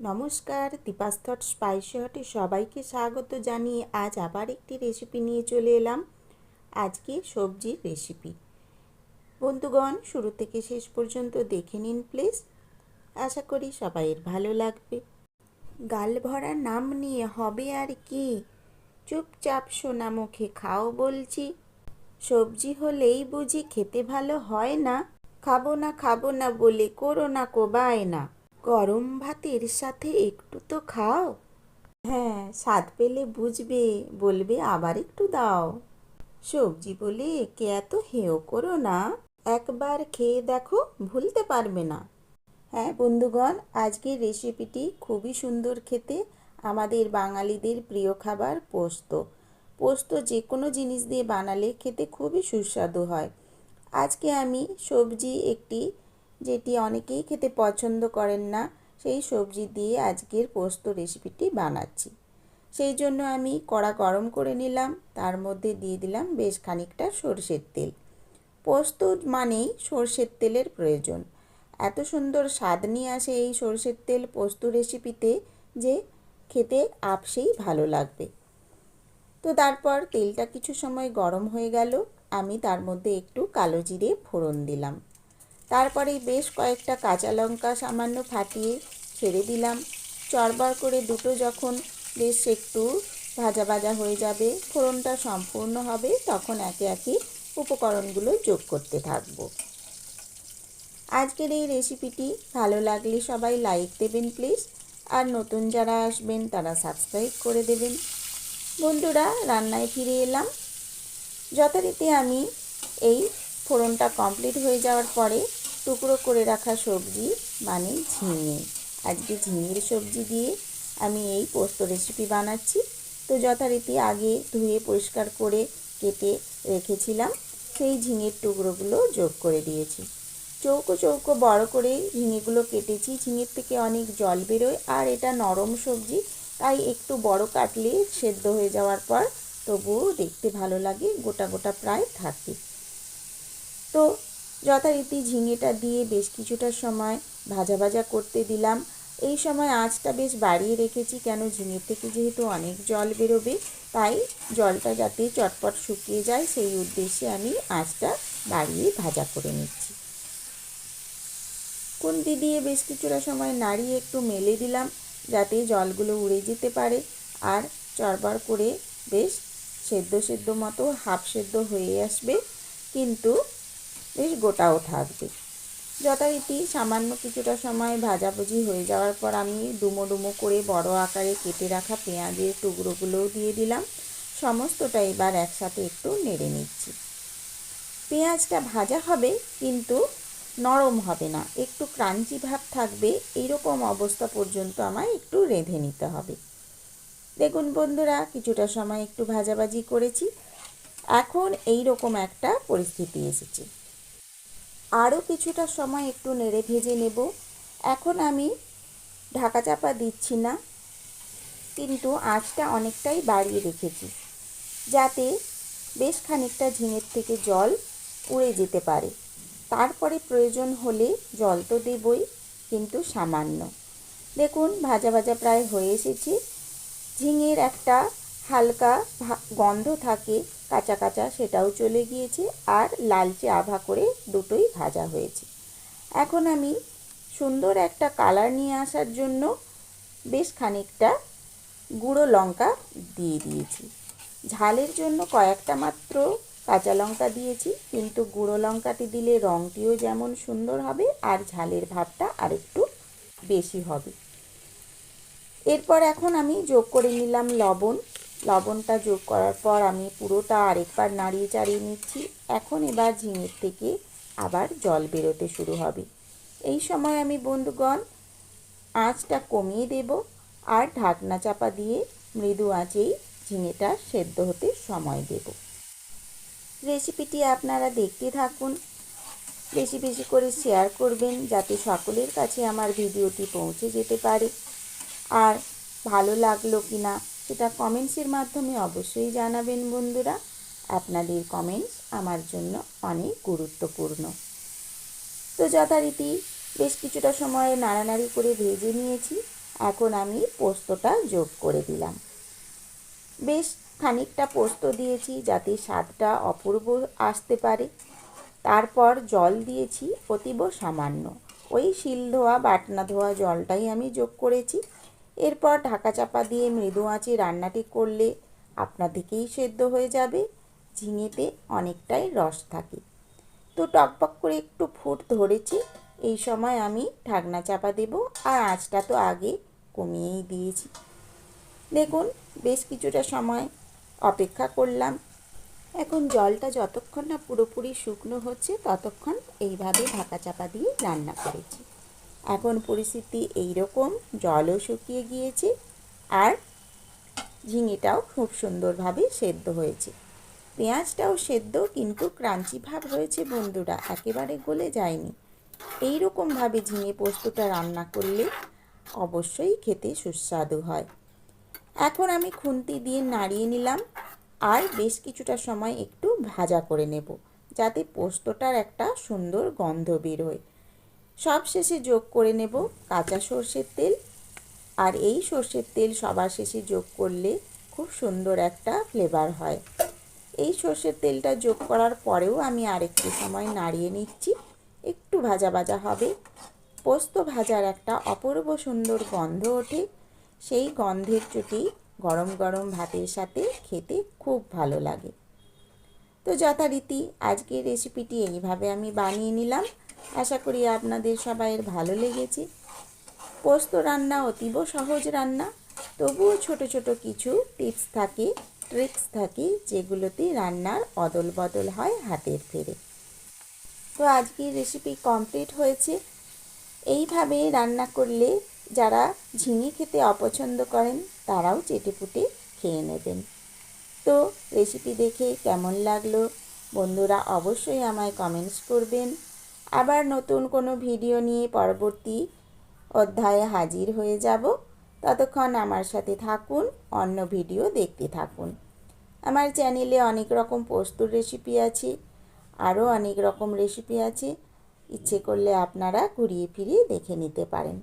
নমস্কার দীপাস্তর স্পাইসি হটে সবাইকে স্বাগত জানিয়ে আজ আবার একটি রেসিপি নিয়ে চলে এলাম। আজকে সবজির রেসিপি বন্ধুগণ, শুরু থেকে শেষ পর্যন্ত দেখে নিন প্লিজ আশা করি সবাইয়ের ভালো লাগবে। গাল ভরা নাম নিয়ে হবে আর কি? চুপচাপ সোনা মুখে খাও বলছি। সবজি হলেই বুঝি খেতে ভালো হয় না? খাব না খাব না বলে করো না কোবায় না গরম ভাতের সাথে একটু তো খাও। হ্যাঁ স্বাদ পেলে বুঝবে, বলবে আবার একটু দাও। সবজি বলে একে এত হেও করো না, একবার খেয়ে দেখো ভুলতে পারবে না। হ্যাঁ বন্ধুগণ, আজকের রেসিপিটি খুবই সুন্দর খেতে আমাদের বাঙালিদের প্রিয় খাবার পোস্ত। পোস্ত যে কোনো জিনিস দিয়ে বানালে খেতে খুবই সুস্বাদু হয়। আজকে আমি সবজি একটি যেটি অনেকেই খেতে পছন্দ করেন না, সেই সবজি দিয়ে আজকের পোস্ত রেসিপিটি বানাচ্ছি। সেই জন্য আমি কড়া গরম করে নিলাম, তার মধ্যে দিয়ে দিলাম বেশ খানিকটা সর্ষের তেল। পোস্ত মানেই সর্ষের তেলের প্রয়োজন। এত সুন্দর স্বাদ নিয়ে আসে এই সর্ষের তেল পোস্ত রেসিপিতে যে খেতে আপসেই ভালো লাগবে। তো তারপর তেলটা কিছু সময় গরম হয়ে গেল, আমি তার মধ্যে একটু কালো জিরে ফোড়ন দিলাম। তারপরে বেশ কয়েকটা কাঁচা লঙ্কা সামান্য ফাটিয়ে ছেড়ে দিলাম। চরবার করে দুটো যখন বেশ একটু ভাজা ভাজা হয়ে যাবে, ফোড়নটা সম্পূর্ণ হবে, তখন একে একে উপকরণগুলো যোগ করতে থাকব। আজকের এই রেসিপিটি ভালো লাগলে সবাই লাইক দেবেন প্লিজ, আর নতুন যারা আসবেন তারা সাবস্ক্রাইব করে দেবেন। বন্ধুরা, রান্নায় ফিরে এলাম। যথারীতি আমি এই ফোড়নটা কমপ্লিট হয়ে যাওয়ার পরে টুকরো করে রাখা সবজি মানে ঝিঙে। আজকে ঝিঙের সবজি দিয়ে আমি এই পোস্ত রেসিপি বানাচ্ছি। তো যথারীতি আগে ধুয়ে পরিষ্কার করে কেটে রেখেছিলাম। সেই ঝিঙের টুকরোগুলো যোগ করে দিয়েছি। চৌকো চৌকো বড় করে ঝিঙেগুলো কেটেছি। ঝিঙের থেকে অনেক জল বেরোয় আর এটা নরম সবজি, তাই একটু বড় কাটলে সেদ্ধ হয়ে যাওয়ার পর তবুও দেখতে ভালো লাগে, গোটা গোটা প্রায় থাকে তো যথারীতি ঝিঙেটা দিয়ে বেশ কিছুটা সময় ভাজা ভাজা করতে দিলাম। এই সময় আঁচটা বেশ বাড়িয়ে রেখেছি, কেন ঝিঙের থেকে যেহেতু অনেক জল বেরোবে, তাই জলটা যাতে চটপট শুকিয়ে যায়, সেই উদ্দেশ্যে আমি আঁচটা বাড়িয়ে ভাজা করে নিচ্ছি। কুন্তি দিয়ে বেশ কিছুটা সময় নাড়িয়ে একটু মেলে দিলাম, যাতে জলগুলো উড়ে যেতে পারে। আর চরবার করে বেশ সেদ্ধ সেদ্ধ মতো, হাফ সেদ্ধ হয়ে আসবে। কিন্তু বেশ গোটাও থাকবে। যথারীতি সামান্য কিছুটা সময় ভাজাভুজি হয়ে যাওয়ার পর আমি ডুমো ডুমো করে বড় আকারে কেটে রাখা পেঁয়াজের টুকরোগুলোও দিয়ে দিলাম। সমস্তটা এবার একসাথে একটু নেড়ে নিচ্ছি। পেঁয়াজটা ভাজা হবে কিন্তু নরম হবে না, একটু ক্রাঞ্চি ভাব থাকবে, এইরকম অবস্থা পর্যন্ত আমায় একটু রেঁধে নিতে হবে। দেখুন বন্ধুরা, কিছুটা সময় একটু ভাজাভাজি করেছি। এখন এই রকম একটা পরিস্থিতি এসেছে। আরও কিছুটা সময় একটু নেড়ে ভেজে নেব। এখন আমি ঢাকা চাপা দিচ্ছি না, কিন্তু আঁচটা অনেকটাই বাড়িয়ে রেখেছি, যাতে বেশ খানিকটা ঝিঙের থেকে জল উড়ে যেতে পারে। তারপরে প্রয়োজন হলে জল তো দেবই, কিন্তু সামান্য। দেখুন, ভাজা ভাজা প্রায় হয়ে এসেছে। ঝিঙের একটা হালকা গন্ধ থাকে কাঁচা কাঁচা সেটাও চলে গিয়েছে আর লালচে আভা করে দুটোই ভাজা হয়েছে। এখন আমি সুন্দর একটা কালার নিয়ে আসার জন্য বেশ খানিকটা গুঁড়ো লঙ্কা দিয়ে দিয়েছি। ঝালের জন্য কয়েকটা মাত্র কাঁচা লঙ্কা দিয়েছি, কিন্তু গুঁড়ো লঙ্কাটি দিলে রঙটিও যেমন সুন্দর হবে আর ঝালের ভাবটা আরেকটু বেশি হবে। এরপর এখন আমি যোগ করে নিলাম লবণ। লবণটা যোগ করার পর আমি পুরোটা আরেকবার নাড়িয়ে চাড়িয়ে নিচ্ছি। এখন এবার ঝিঙের থেকে আবার জল বেরোতে শুরু হবে। এই সময় আমি বন্ধুগণ, আঁচটা কমিয়ে দেব আর ঢাকনা চাপা দিয়ে মৃদু আঁচেই ঝিঙেটা সেদ্ধ হতে সময় দেব। রেসিপিটি আপনারা দেখতে থাকুন। বেশি বেশি করে শেয়ার করবেন যাতে সকলের কাছে আমার ভিডিওটি পৌঁছে যেতে পারে। আর ভালো লাগল কি না সেটা কমেন্টসের মাধ্যমে অবশ্যই জানাবেন বন্ধুরা। আপনাদের কমেন্টস আমার জন্য অনেক গুরুত্বপূর্ণ। তো যথারীতি বেশ কিছুটা সময় নাড়ানাড়ি করে ভেজে নিয়েছি। এখন আমি পোস্তটা যোগ করে দিলাম। বেশ খানিকটা পোস্ত দিয়েছি যাতে স্বাদটা অপূর্ব আসতে পারে। তারপর জল দিয়েছি অতীব সামান্য। ওই শিল ধোয়া বাটনা ধোয়া জলটাই আমি যোগ করেছি। এরপর ঢাকা চাপা দিয়ে মৃদু আঁচে রান্নাটি করলে আপনা থেকেই সেদ্ধ হয়ে যাবে। ঝিঙেতে অনেকটাই রস থাকে। তো টকবক করে একটু ফুট ধরেছি। এই সময় আমি ঢাকনা চাপা দেব আর আঁচটা তো আগে কমিয়েই দিয়েছি। দেখুন, বেশ কিছুটা সময় অপেক্ষা করলাম। এখন জলটা যতক্ষণ না পুরোপুরি শুকনো হচ্ছে, ততক্ষণ এইভাবে ঢাকা চাপা দিয়ে রান্না করেছি। এখন পরিস্থিতি এই রকম জলও শুকিয়ে গিয়েছে আর ঝিঙেটাও খুব সুন্দরভাবে সেদ্ধ হয়েছে। পেঁয়াজটাও সেদ্ধ কিন্তু ক্রাঞ্চি ভাব হয়েছে বন্ধুরা, একেবারে গলে যায়নি। এই রকমভাবে ঝিঙে পোস্তটা রান্না করলে অবশ্যই খেতে সুস্বাদু হয়। এখন আমি খুন্তি দিয়ে নাড়িয়ে নিলাম আর বেশ কিছুটা সময় একটু ভাজা করে নেব, যাতে পোস্তটার একটা সুন্দর গন্ধ বেরোয়। সব শেষে যোগ করে নেব কাঁচা সর্ষের তেল। আর এই সর্ষের তেল সবার শেষে যোগ করলে খুব সুন্দর একটা ফ্লেভার হয়। এই সর্ষের তেলটা যোগ করার পরেও আমি আরেকটু সময় নাড়িয়ে নিচ্ছি। একটু ভাজা ভাজা হবে। পোস্ত ভাজার একটা অপূর্ব সুন্দর গন্ধ ওঠে। সেই গন্ধের চুটি গরম গরম ভাতের সাথে খেতে খুব ভালো লাগে। তো যথারীতি আজকের রেসিপিটি এইভাবে আমি বানিয়ে নিলাম। আশা করি আপনাদের সবাইয়ের ভালো লেগেছে। পোস্ত রান্না অতীব সহজ রান্না, তবুও ছোট ছোট কিছু টিপস থাকে, ট্রিক্স থাকে, যেগুলোতে রান্নার অদল বদল হয় হাতের ফেরে। তো আজকের রেসিপি কমপ্লিট হয়েছে। এইভাবে রান্না করলে যারা ঝিঙে খেতে অপছন্দ করেন, তারাও চেটেপুটে খেয়ে নেবেন। তো রেসিপি দেখে কেমন লাগল? বন্ধুরা অবশ্যই আমায় কমেন্টস করবেন। আবার নতুন কোনো ভিডিও নিয়ে পরবর্তী অধ্যায়ে হাজির হয়ে যাব। ততক্ষণ আমার সাথে থাকুন, অন্য ভিডিও দেখতে থাকুন। আমার চ্যানেলে অনেক রকম পোস্তুর রেসিপি আছে, আরও অনেক রকম রেসিপি আছে। ইচ্ছে করলে আপনারা ঘুরিয়ে ফিরিয়ে দেখে নিতে পারেন।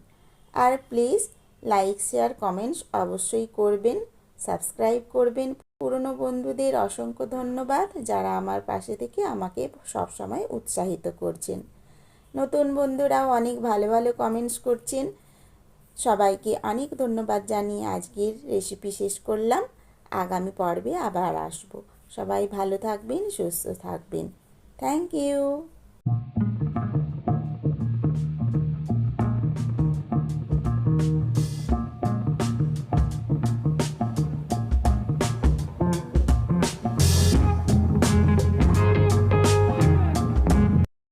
আর প্লিজ লাইক, শেয়ার, কমেন্টস অবশ্যই করবেন, সাবস্ক্রাইব করবেন। পুরনো বন্ধুদের অসংখ্য ধন্যবাদ যারা আমার পাশে থেকে আমাকে সবসময় উৎসাহিত করছেন। নতুন বন্ধুরাও অনেক ভালো ভালো কমেন্টস করছেন। সবাইকে অনেক ধন্যবাদ জানিয়ে আজকের রেসিপি শেষ করলাম। আগামী পর্বে আবার আসব। সবাই ভালো থাকবেন, সুস্থ থাকবেন। Thank you